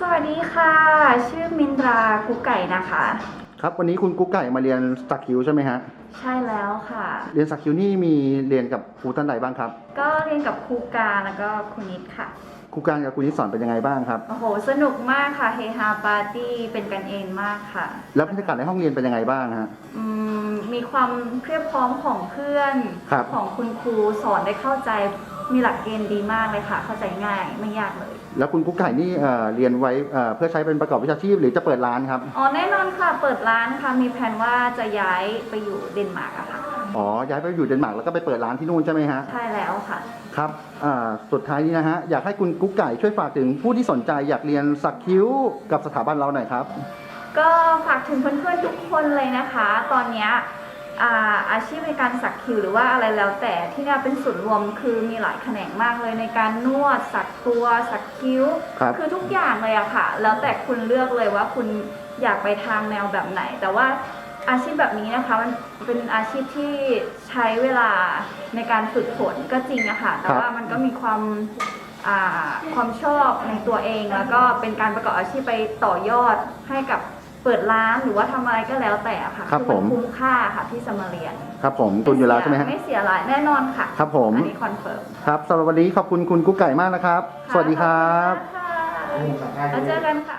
ค่ะ ชื่อมินตรากุ๊กไก่นะคะ ครับวันนี้คุณกุ๊กไก่มาเรียนสักคิวใช่ไหมฮะ ใช่แล้วค่ะ เรียนสักคิวนี่มีเรียนกับครูท่านใดบ้างครับก็เรียนกับครูการแล้วก็คุณนิดค่ะ ครูการกับครูนิสสอนเป็นยังไงบ้างครับ โอ้โห สนุกมากค่ะ เฮฮาปาร์ตี้ เป็นกันเองมากค่ะ แล้วบรรยากาศในห้องเรียนเป็นยังไงบ้างฮะ อืมมีความเพรียบพร้อมของเพื่อน ครับ ของคุณครูสอนได้เข้าใจ มีหลักเกณฑ์ดีมากเลยค่ะ เข้าใจง่ายไม่ยากเลย แล้วคุณกุ๊กไก่นี่เอ่อเรียนไว้เอ่อเพื่อใช้เป็นประกอบวิชาชีพหรือจะเปิดร้านครับ อ๋อแน่นอนค่ะ เปิดร้านค่ะ มีแผนว่าจะย้ายไปอยู่เดนมาร์กอะค่ะ อ๋อ ย้ายไปอยู่เดนมาร์กแล้วก็ไปเปิดร้านที่นู่นใช่ไหมฮะ ใช่แล้วค่ะ ครับอ่าสุดท้ายนี้นะฮะ อยากให้คุณกุ๊กไก่ช่วยฝากถึงผู้ที่สนใจอยากเรียนสักคิ้วกับสถาบันเราหน่อยครับ ก็ฝากถึงเพื่อนๆทุกคนเลยนะคะ ตอนเนี้ย อ่าอาชีพในการสักคิ้วหรือว่าอะไรแล้วแต่ที่เนี่ยเป็นศูนย์รวมคือมีหลายแขนงมากเลยในการนวดสักตัวสักคิ้วครับอทุกอย่างเลยอะค่ะ แล้วแต่คุณเลือกเลยว่าคุณอยากไปทางแนวแบบไหน แต่ว่าอาชีพแบบนี้นะคะมันเป็นอาชีพที่ใช้เวลาในการฝึกฝนก็จริงอะค่ะแต่ครับ ว่ามันก็มีความอ่าความชอบในตัวเองแล้วก็เป็นการประกอบอาชีพไปต่อยอดให้กับ เปิดร้านหรือว่าทำอะไรก็แล้วแต่ค่ะครับอผม นคุ้มค่าค่ะที่จะมาเรียนครับผมตุนอยู่แล้วใช่ไหมฮะ ไม่เสียหลายแน่นอนค่ะครับผม อันนี้คอนเฟิร์มครับสำหรับวันนี้ขอบคุณคุณกุ๊กไก่มากนะครับสวัสดีครับ ขอบคุณมากค่ะแล้วเจอกันค่ะ